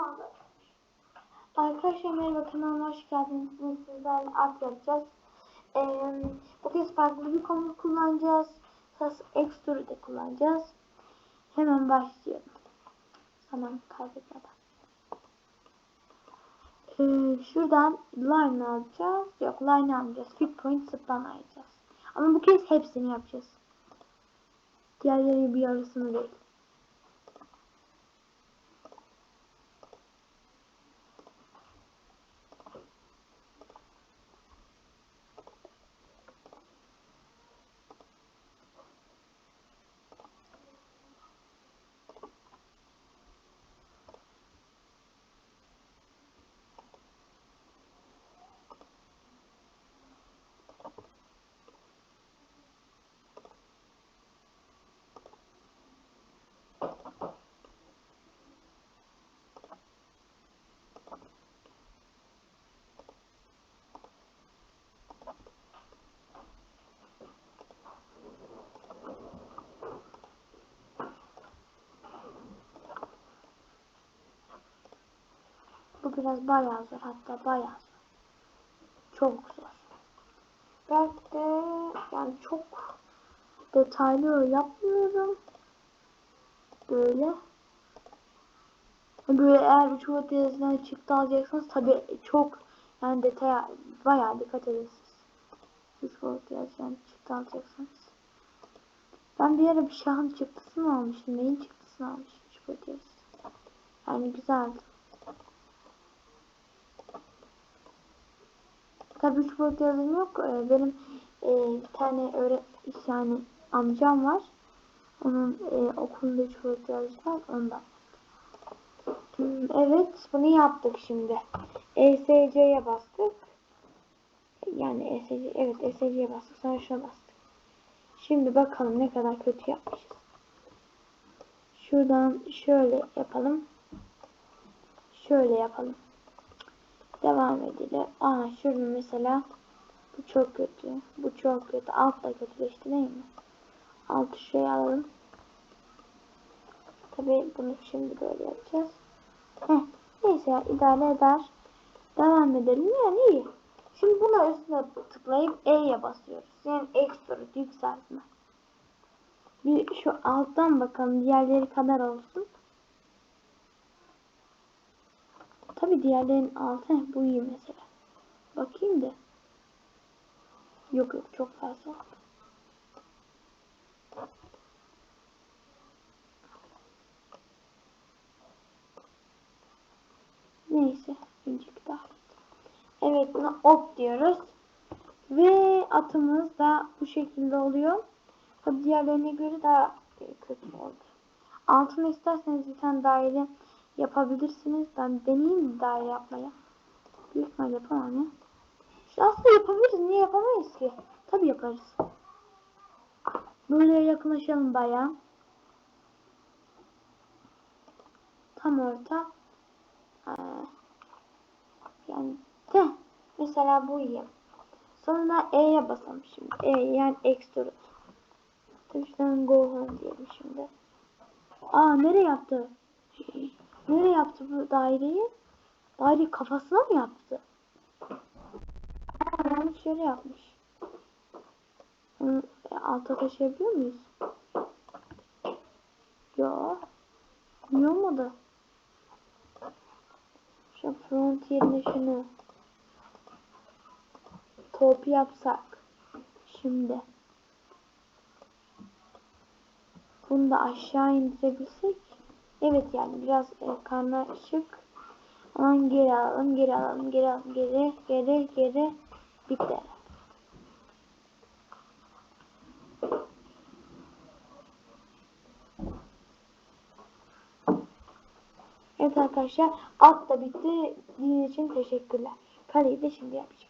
aldı. Arkadaşlar merhaba kanalıma hoş geldiniz. Bugün sizlerle at yapacağız. Ee, bu kez farklı bir konu kullanacağız. Sas Extru'yu da kullanacağız. Hemen başlayalım. Zaman kaybetmeden. Ee, şuradan line alacağız. Yok line almayacağız. Fit point zıplama alacağız. Ama bu kez hepsini yapacağız. Diğerleri bir yarısını değil. Biraz bayağı zor hatta bayağı zor. Çok zor. Belki de yani çok detaylı yapmıyorum. Böyle. Böyle eğer bir çikolata yazısından çıktı alacaksanız tabi çok yani detaya bayağı dikkat edesiniz. Bir çikolata yazısından çıktı alacaksanız. Ben bir ara bir şahın çıktısını almıştım. Neyin çıktısını almıştım çikolata yazısı. Yani güzeldi. Tabii ki yazım yok. Ee, Benim e, bir tane öyle yani amcam var. Onun e, okulunda çikolata yazıcı var ondan. Evet bunu yaptık şimdi. ESC'ye bastık. Yani ESC evet ESC'ye bastık sonra şuna bastık. Şimdi bakalım ne kadar kötü yapmışız. Şuradan şöyle yapalım. Şöyle yapalım. Devam edelim. Aa şurada mesela bu çok kötü. Bu çok kötü. Alt da kötüleşti değil mi? Altı şuraya alalım. Tabi bunu şimdi böyle yapacağız. Heh, neyse idare eder. Devam edelim yani iyi. Şimdi buna üstüne tıklayıp E'ye basıyoruz. Yani ekstra yükseltme. Bir şu alttan bakalım diğerleri kadar olsun. Tabi diğerlerinin altı bu iyi mesela. Bakayım da. Yok yok çok fazla. Neyse. incik daha. Evet buna op diyoruz. Ve atımız da bu şekilde oluyor. Tabi diğerlerine göre daha e, kötü oldu. Altını isterseniz bir tane daire yapabilirsiniz. Ben deneyeyim daire yapmaya. Büyük ihtimal yapamam ya. İşte aslında yapabiliriz. Niye yapamayız ki? Tabi yaparız. Böyle yakınlaşalım bayağı. Tam orta. Yani de mesela bu iyi. Sonra E'ye basalım şimdi. E yani extrude. Tabii şuradan go home diyelim şimdi. Aa nereye yaptı? Nereye yaptı bu daireyi? Daire kafasına mı yaptı? Yanlış yere yapmış. Onu alta taşıyabiliyor muyuz? Yo. Niye olmadı? Şu front yerine şunu top yapsak. Şimdi. Bunu da aşağı indirebilsek. Evet yani biraz e, karmaşık. Aman geri alalım, geri alalım, geri alalım, geri, geri, geri. Bitti. Evet arkadaşlar at da bitti. Dinlediğiniz için teşekkürler. Kaleyi de şimdi yapacağım.